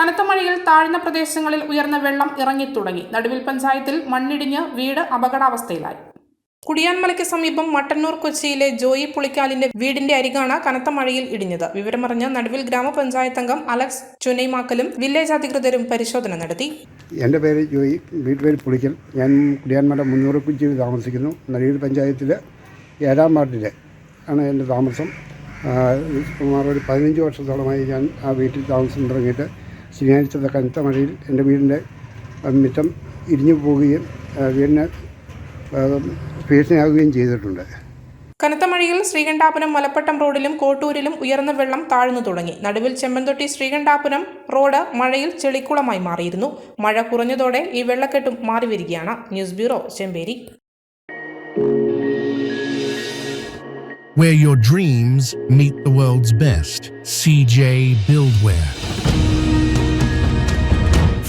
കനത്ത മഴയിൽ താഴ്ന്ന പ്രദേശങ്ങളിൽ ഉയർന്ന വെള്ളം ഇറങ്ങിത്തുടങ്ങി. നടുവിൽ പഞ്ചായത്തിൽ മണ്ണിടിഞ്ഞ് വീട് അപകടാവസ്ഥയിലായി. കുടിയാൻമലയ്ക്ക് സമീപം മട്ടന്നൂർ കൊച്ചിയിലെ ജോയി പുളിക്കാലിന്റെ വീടിന്റെ അരികാണ് കനത്ത മഴയിൽ ഇടിഞ്ഞത്. വിവരമറിഞ്ഞ നടുവിൽ ഗ്രാമപഞ്ചായത്ത് അംഗം അലക്സ് ചുനൈമാക്കലും വില്ലേജ് അധികൃതരും പരിശോധന നടത്തി. എന്റെ പേര് ജോയി വീട്ടുപേര് പുളിക്കൽ. ഞാൻ കുടിയാൻമല മുന്നൂറ് കുഞ്ചിയിൽ താമസിക്കുന്നു. നടുവിൽ പഞ്ചായത്തിലെ ഏഴാം വാർഡിലെ ആണ് എന്റെ താമസം. സുമാർ ഒരു പതിനഞ്ച് വർഷത്തോളമായി ഞാൻ ആ വീട്ടിൽ താമസം തുടങ്ങിയിട്ട് ശനിയാഴ്ചത്തെ കനത്ത മഴയിൽ എന്റെ വീടിന്റെ മിറ്റം ഇടിഞ്ഞു പോവുകയും വീടിന് ഭീഷണിയാകുകയും ഭീഷണിയാവുകയും ചെയ്തിട്ടുണ്ട്. കനത്ത മഴയിൽ ശ്രീകണ്ഠാപുരം മലപ്പട്ടം റോഡിലും കോട്ടൂരിലും ഉയർന്ന വെള്ളം താഴ്ന്നു തുടങ്ങി. നടുവിൽ ചെമ്മന്തൊട്ടി ശ്രീകണ്ഠാപുരം റോഡ് മഴയിൽ ചെളിക്കുളമായി മാറിയിരുന്നു. മഴ കുറഞ്ഞതോടെ ഈ വെള്ളക്കെട്ടും മാറി വരികയാണ് news bureau Chemperi. Where your dreams meet the world's best. CJ Buildware.